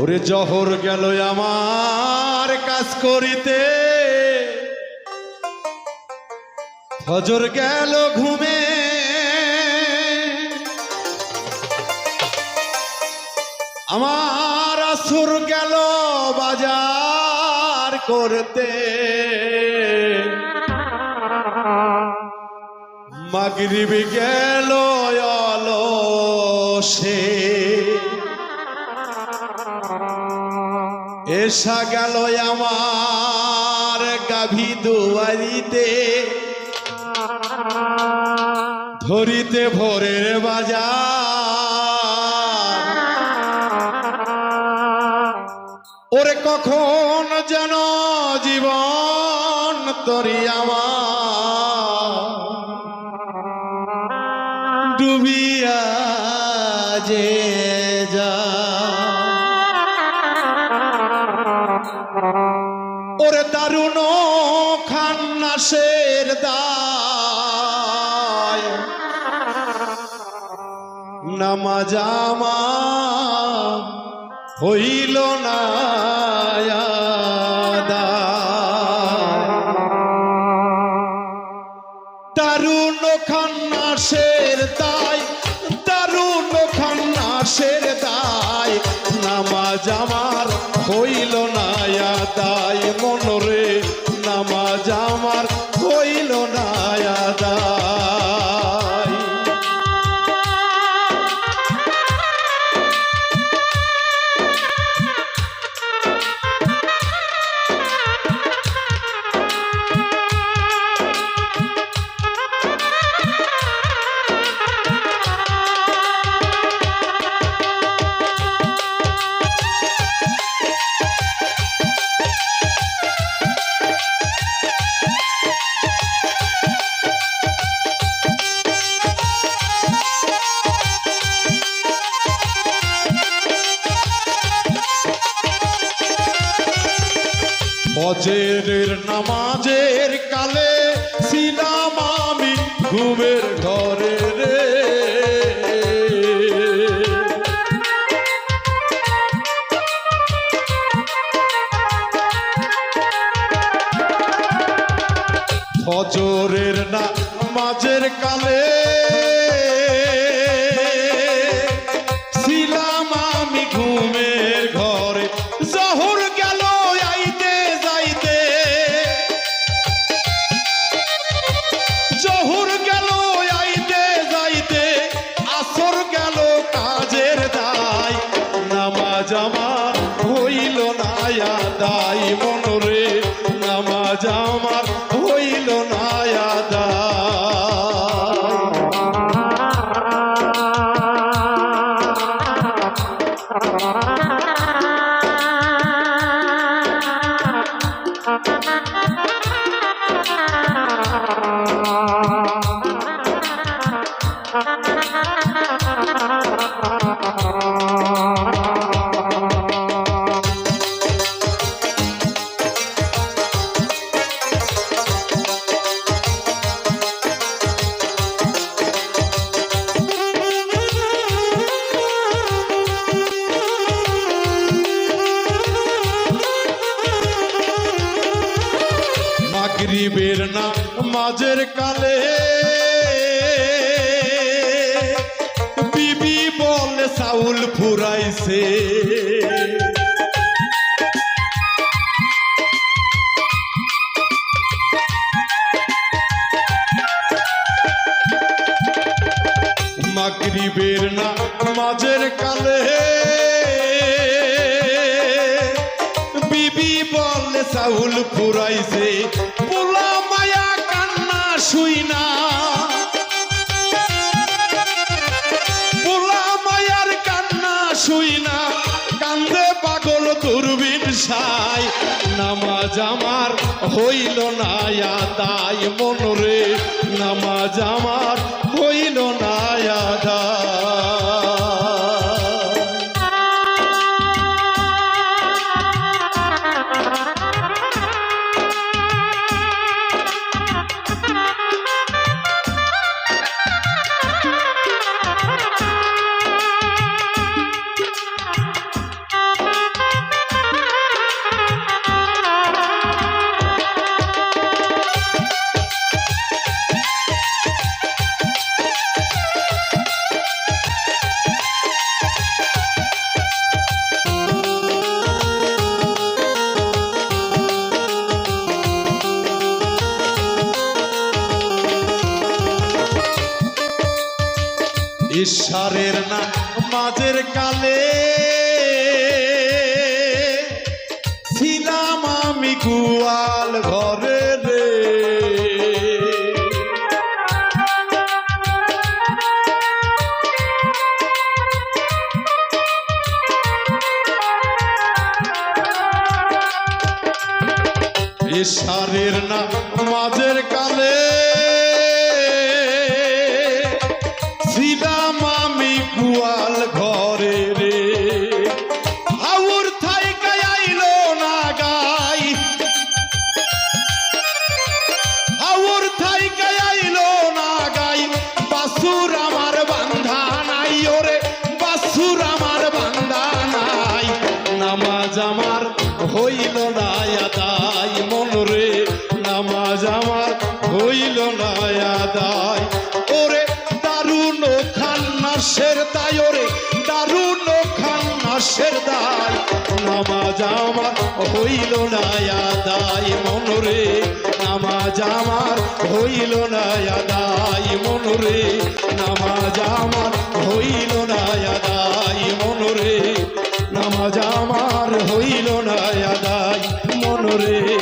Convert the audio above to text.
ওরে জহর গেল আমার কাজ করিতে। ফজর গেল ঘুমে। আমার আসুর গেল বাজার করতে। মাগরিব গেল সে এসা গেল আমার গাভী দুয়ারিতে। ধরিতে ভোরের বাজার। ওরে কখন যেন জীবন তরি আমার। ডুবিয়া যা খান্নাসের দায়। নামাজামা হইল না দারুণ খান্নাসের দায়, দারুণ খান্নাসের দায়। নামাজ আমার হইল না দায় মনরে ফজরের নামাজের কালে ছিলাম আমি ঘুমের ঘরে রে। ফজরের নামাজের কালে জহুর গেল আইতে যাইতে, আসর গেল কাজের দায়। নামাজ আমার হইল না দায় মনরে নামাজ আমার হইল না দায় মাগরিবের না মাঝের কালে। বিবি বলে চাউল ফুরাইছে। মাগরিবের না মাঝের কালে। বিবি বলে চাউল ফুরাইছে। পোলা মায়া কান্না শুই না। পোলা মায়ার কান্না শুই না। কান্দে পাগল দূরবীন সাই। নামাজ আমার হইল না তাই মনরে নামাজ আমার ঈশ্বরের না মাঝের কালে ছিলাম আমি গুয়াল ঘরে রে। ঈশ্বরের না মাঝের কালে হইল না আদায়, মন রে, নামাজ আমার হইল না আদায়। ওরে দারুণ খান্নাসের দায়, ওরে দারুণ খান্নাসের দায়। নামাজ আমার হইল না আদায়, মন রে, নামাজ আমার হইল না আদায়। মন রে, নামাজ আমার হইল না আদায়, মন রে। রে